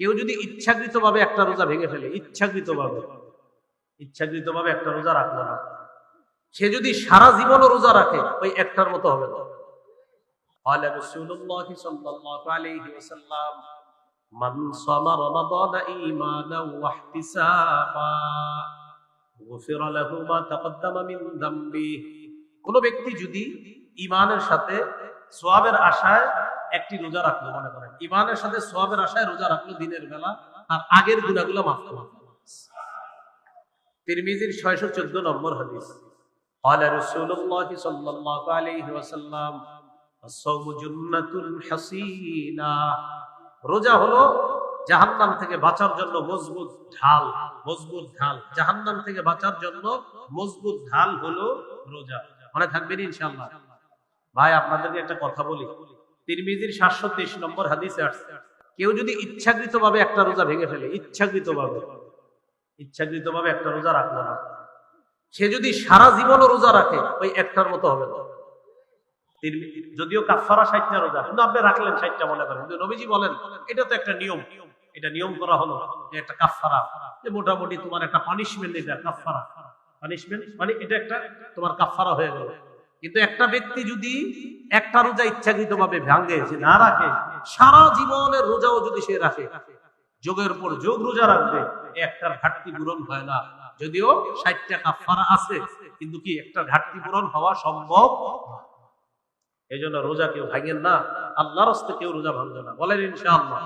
কেউ যদি ইচ্ছাকৃত ভাবে একটা রোজা ভেঙে ফেলে ইচ্ছাকৃত ভাবে ইচ্ছাকৃত ভাবে একটা রোজা রাখলো না সে যদি সারা জীবনও রোজা রাখে ওই একটার মতো হবে না قال رسول الله صلى الله عليه وسلم من صام رمضان ايمانا واحتسابا غفر له ما تقدم من ذنبه কোন ব্যক্তি যদি ইমানের সাথে সোয়াবের আশায় একটি রোজা রাখলো মনে করেন ইমানের সাথে সোয়াবের আশায় রোজা রাখলো দিনের বেলা আর আগের গুণাগুলো মাফ করলো তিরমিজির ছয়শো চোদ্দ নম্বর হাদিস قال رسول الله صلى الله عليه وسلم الصوم جنة حصينة রোজা হলো জাহান্নাম থেকে বাঁচার জন্য মজবুত ঢাল মজবুত ঢাল জাহান্নাম থেকে বাঁচার জন্য মজবুত ঢাল হলো রোজা মনে থাকবেন ইনশাআল্লাহ ভাই, আপনাদেরকে একটা কথা বলি। তিরমিজির সাতশো তেইশ নম্বর হাদিসে কেউ যদি ইচ্ছাকৃত ভাবে একটা রোজা ভেঙে ফেলে ইচ্ছাকৃত ভাবে ইচ্ছাকৃত ভাবে একটা রোজা রাখল না। সে যদি সারা জীবনও রোজা রাখে, ওই একটার মতো হবে না। যদিও কাফারা ষাটটা রোজা, কিন্তু আপনি রাখলেন ষাটটা মনে করেন। কিন্তু নবীজি বলেন, এটা তো একটা নিয়ম। এটা নিয়ম করা হলো যে একটা কাফারা যে মোটামুটি তোমার একটা পানিশমেন্ট এটা কাফারা পানিশমেন্ট মানে এটা একটা, তোমার কাফারা হয়ে গেল। কিন্তু একটা ব্যক্তি যদি একটা রোজা ইচ্ছাকৃত ভাবে ভাঙে, সে না রাখে, সারা জীবনের রোজাও যদি সে রাখে, যোগের উপর যোগ রোজা রাখবে, একটার ঘাটতি পূরণ হয় না। যদিও ষাটটা কাফারা আছে, কিন্তু কি একটা ঘাটতি পূরণ হওয়া সম্ভব? এই জন্য রোজা কেউ ভাঙেন না, আল্লাহর হস্তে কেউ রোজা ভাঙবে না। বলেন ইনশাআল্লাহ।